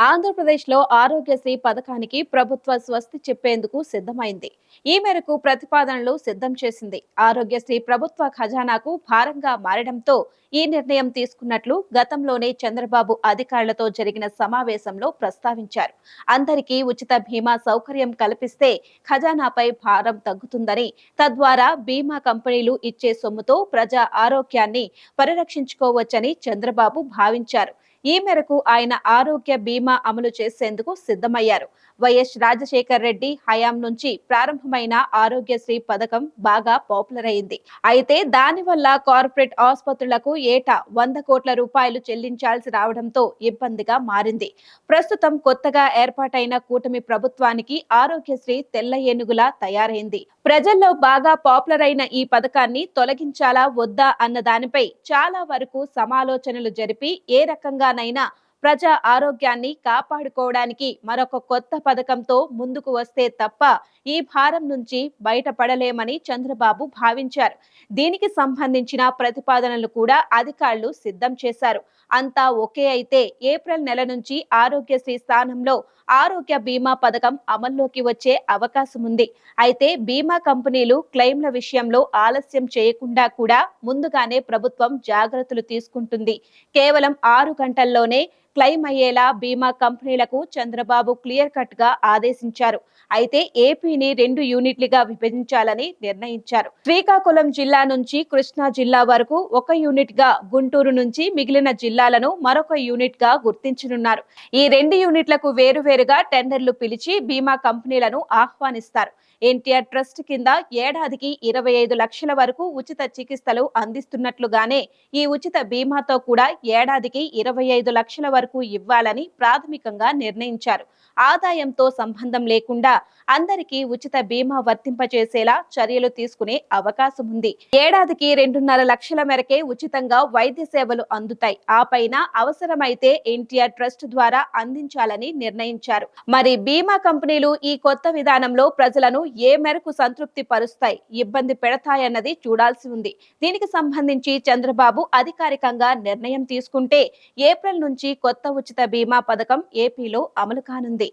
ఆంధ్రప్రదేశ్లో ఆరోగ్యశ్రీ పథకానికి ప్రభుత్వ స్వస్తి చెప్పేందుకు సిద్ధమైంది. ఈ మేరకు ప్రతిపాదనలు సిద్ధం చేసింది. ఆరోగ్యశ్రీ ప్రభుత్వ ఖజానాకు భారంగా మారడంతో ఈ నిర్ణయం తీసుకున్నట్లు గతంలోనే చంద్రబాబు అధికారులతో జరిగిన సమావేశంలో ప్రస్తావించారు. అందరికీ ఉచిత బీమా సౌకర్యం కల్పిస్తే ఖజానాపై భారం తగ్గుతుందని తద్వారా బీమా కంపెనీలు ఇచ్చే సొమ్ముతో ప్రజా ఆరోగ్యాన్ని పరిరక్షించుకోవచ్చని చంద్రబాబు భావించారు. ఈ మేరకు ఆయన ఆరోగ్య బీమా అమలు చేసేందుకు సిద్ధమయ్యారు. వైఎస్ రాజశేఖర్ రెడ్డి హయాం నుంచి ప్రారంభమైన ఆరోగ్యశ్రీ పథకం బాగా పాపులర్ అయింది. అయితే దానివల్ల కార్పొరేట్ ఆసుపత్రులకు ఏటా వంద కోట్ల రూపాయలు చెల్లించాల్సి రావడంతో ఇబ్బందిగా మారింది. ప్రస్తుతం కొత్తగా ఏర్పాటైన కూటమి ప్రభుత్వానికి ఆరోగ్యశ్రీ తెల్ల ఏనుగులా తయారైంది. ప్రజల్లో బాగా పాపులర్ అయిన ఈ పథకాన్ని తొలగించాలా వద్దా అన్న దానిపై చాలా వరకు సమాలోచనలు జరిపి ఏ రకంగా రకంగానైనా ప్రజా ఆరోగ్యాన్ని కాపాడుకోవడానికి మరొక కొత్త పథకంతో ముందుకు వస్తే తప్ప ఈ భారం నుంచి బయటపడలేమని చంద్రబాబు భావించారు. దీనికి సంబంధించిన ప్రతిపాదనలు కూడా అధికారులు సిద్ధం చేశారు. అంతా ఒకే అయితే ఏప్రిల్ నెల నుంచి ఆరోగ్యశ్రీ స్థానంలో ఆరోగ్య బీమా పథకం అమల్లోకి వచ్చే అవకాశం ఉంది. అయితే బీమా కంపెనీలు క్లెయిమ్ల విషయంలో ఆలస్యం చేయకుండా కూడా ముందుగానే ప్రభుత్వం జాగ్రత్తలు తీసుకుంటుంది. కేవలం ఆరు గంటల్లోనే క్లెయిమ్ అయ్యేలా బీమా కంపెనీలకు చంద్రబాబు క్లియర్ కట్గా ఆదేశించారు. అయితే ఏపీని రెండు యూనిట్లుగా విభజించాలని నిర్ణయించారు. శ్రీకాకుళం జిల్లా నుంచి కృష్ణా జిల్లా వరకు ఒక యూనిట్గా గుంటూరు నుంచి మిగిలిన జిల్లాలను మరొక యూనిట్గా గుర్తించనున్నారు. ఈ రెండు యూనిట్లకు వేరువేరుగా టెండర్లు పిలిచి బీమా కంపెనీలను ఆహ్వానిస్తారు. ఎన్టీఆర్ ట్రస్ట్ కింద ఏడాదికి ఇరవై ఐదు లక్షల వరకు ఉచిత చికిత్సలు అందిస్తున్నట్లుగానే ఈ ఉచిత బీమాతో కూడా ఏడాదికి ఇరవై ఐదు లక్షల వరకు ఇవ్వాలని ప్రాథమికంగా నిర్ణయించారు. ఆదాయంతో సంబంధం లేకుండా అందరికీ ఉచిత బీమా వర్తింపజేసేలా చర్యలు తీసుకునే అవకాశం ఉంది. ఏడాదికి రెండున్నర లక్షల మేరకే ఉచితంగా వైద్య సేవలు అందుతాయి. ఆ పైన అవసరమైతే ఎన్టీఆర్ ట్రస్ట్ ద్వారా అందించాలని నిర్ణయించారు. మరి బీమా కంపెనీలు ఈ కొత్త విధానంలో ప్రజలను ఏ మేరకు సంతృప్తి పరుస్తాయి? ఇబ్బంది పెడతాయన్నది చూడాల్సి ఉంది. దీనికి సంబంధించి చంద్రబాబు అధికారికంగా నిర్ణయం తీసుకుంటే ఏప్రిల్ నుంచి కొత్త ఉచిత బీమా పథకం ఏపీలో అమలు కానుంది.